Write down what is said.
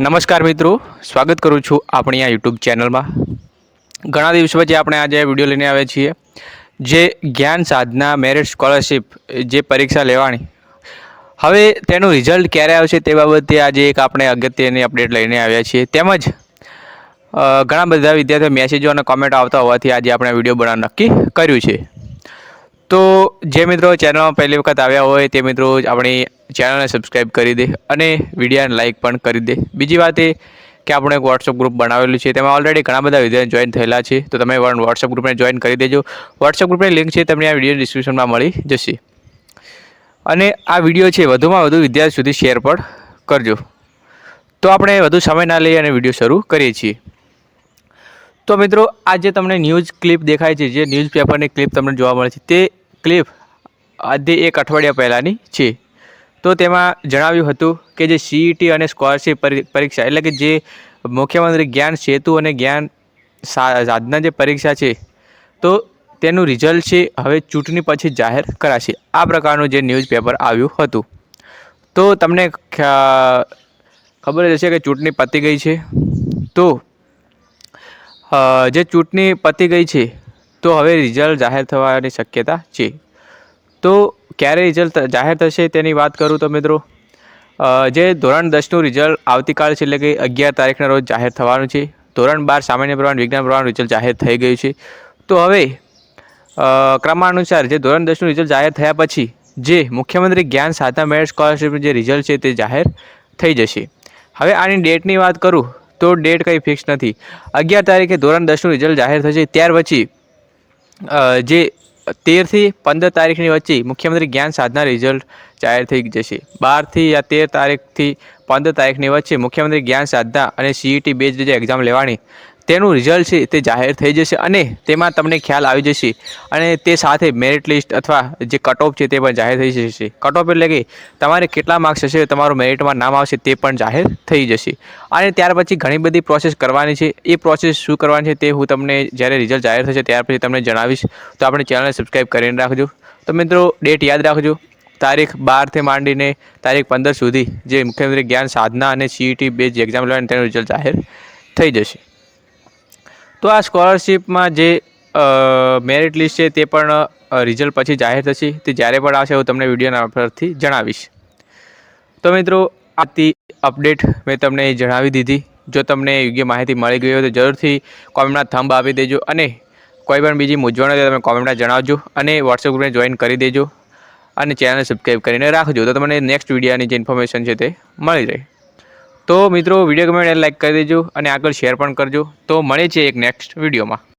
નમસ્કાર મિત્રો, સ્વાગત કરું છું આપણી આ યુટ્યુબ ચેનલમાં. ઘણા દિવસ પછી આપણે આજે વીડિયો લઈને આવ્યા છીએ. જે જ્ઞાન સાધના મેરિટ સ્કોલરશિપ જે પરીક્ષા લેવાની. હવે તેનું રિઝલ્ટ ક્યારે આવશે તે બાબતે આજે એક આપણે અગત્યની અપડેટ લઈને આવ્યા છીએ. તેમજ ઘણા બધા વિદ્યાર્થીઓ મેસેજો અને કોમેન્ટ આવતા હોવાથી આજે આપણે વીડિયો બનાવવાનું નક્કી કર્યું છે. તો જે મિત્રો ચેનલમાં પહેલી વખત આવ્યા હોય તે મિત્રો આપણી ચેનલને સબસ્ક્રાઈબ કરી દે અને વિડીયોને લાઇક પણ કરી દે. બીજી વાત એ કે આપણે એક વોટ્સઅપ ગ્રુપ બનાવેલું છે, તેમાં ઓલરેડી ઘણા બધા વિદ્યાર્થીઓ જોઈન થયેલા છે. તો તમે વોટ્સઅપ ગ્રુપને જોઈન કરી દેજો. વોટ્સઅપ ગ્રુપની લિંક છે તમને આ વીડિયો ડિસ્ક્રિપ્શનમાં મળી જશે. અને આ વીડિયો છે, વધુમાં વધુ વિદ્યાર્થી સુધી શેર પણ કરજો. તો આપણે વધુ સમય ના લઈએ અને વીડિયો શરૂ કરીએ છીએ. તો મિત્રો, આ જે તમને ન્યૂઝ ક્લિપ દેખાય છે, જે ન્યૂઝ પેપરની ક્લિપ તમને જોવા મળે છે, તે ક્લિપ આજે એક અઠવાડિયા પહેલાંની છે. તો તેમાં જણાવ્યું હતું કે જે સીઈટી અને સ્કોલરશિપ પરીક્ષા એટલે કે જે મુખ્યમંત્રી જ્ઞાન, સેતુ અને જ્ઞાન સાધના જે પરીક્ષા છે, તો તેનું રિઝલ્ટ છે હવે ચૂંટણી પછી જાહેર કરાશે. આ પ્રકારનું જે ન્યૂઝ પેપર આવ્યું હતું. તો તમને ખબર જ હશે કે ચૂંટણી પતી ગઈ છે. તો જે ચૂંટણી પતી ગઈ છે તો હવે રિઝલ્ટ જાહેર થવાની શક્યતા છે. તો ક્યારે રિઝલ્ટ જાહેર થશે તેની વાત કરું તો મિત્રો? જે ધોરણ દસનું રિઝલ્ટ આવતીકાલ છે એટલે કે અગિયાર તારીખના રોજ જાહેર થવાનું છે. ધોરણ બાર સામાન્ય પ્રમાણ, વિજ્ઞાન પ્રમાણ રિઝલ્ટ જાહેર થઈ ગયું છે. તો હવે ક્રમાનુસાર જે ધોરણ દસનું રિઝલ્ટ જાહેર થયા પછી જે મુખ્યમંત્રી જ્ઞાન સાધના મેરિટ સ્કોલરશીપનું જે રિઝલ્ટ છે તે જાહેર થઈ જશે. હવે આની ડેટની વાત કરું તો ડેટ કંઈ ફિક્સ નથી. અગિયાર તારીખે ધોરણ દસનું રિઝલ્ટ જાહેર થશે, ત્યાર પછી જે તેરથી પંદર તારીખની વચ્ચે મુખ્યમંત્રી જ્ઞાન સાધના રિઝલ્ટ જાહેર થઈ જશે. બારથી યા તેર તારીખથી પંદર તારીખની વચ્ચે મુખ્યમંત્રી જ્ઞાન સાધના અને સીઈટી બેઝ જે એક્ઝામ લેવાની તેનું રિઝલ્ટ છે તે જાહેર થઈ જશે અને તેમાં તમને ખ્યાલ આવી જશે. અને તે સાથે મેરિટ લિસ્ટ અથવા જે કટઓફ છે તે પણ જાહેર થઈ જશે. કટઓફ એટલે કે તમારે કેટલા માર્ક્સ હશે, તમારું મેરિટમાં નામ આવશે તે પણ જાહેર થઈ જશે. અને ત્યાર પછી ઘણી બધી પ્રોસેસ કરવાની છે. એ પ્રોસેસ શું કરવાની છે તે હું તમને જ્યારે રિઝલ્ટ જાહેર થશે ત્યાર પછી તમને જણાવીશ. તો આપણે ચેનલને સબસ્ક્રાઈબ કરીને રાખજો. તો મિત્રો ડેટ યાદ રાખજો. તારીખ બારથી માંડીને તારીખ પંદર સુધી જે મુખ્યમંત્રી જ્ઞાન સાધના અને સીઈટી બે જે એક્ઝામ લેવાની તેનું રિઝલ્ટ જાહેર થઈ જશે. તો આ સ્કોલરશિપમાં જે મેરિટ લિસ્ટ છે તે પણ રિઝલ્ટ પછી જાહેર થશે. તે જ્યારે પણ આવશે હું તમને વિડીયોના પરથી જણાવીશ. તો મિત્રો, આથી અપડેટ મેં તમને જણાવી દીધી. જો તમને યોગ્ય માહિતી મળી ગઈ હોય તો જરૂરથી કોમેન્ટમાં થંબ આપી દેજો અને કોઈ પણ બીજી મૂંઝવણ હોય તો તમે કોમેન્ટમાં જણાવજો અને વોટ્સએપ ગ્રુપને જોઈન કરી દેજો અને ચેનલ સબસ્ક્રાઈબ કરીને રાખજો. તો તમને નેક્સ્ટ વિડીયાની જે ઇન્ફોર્મેશન છે તે મળી રહે. તો મિત્રો વીડિયો ગમે લાઈક કરી દેજો અને આગળ શેર પણ કરજો. તો મળે છે એક નેક્સ્ટ વિડીયોમાં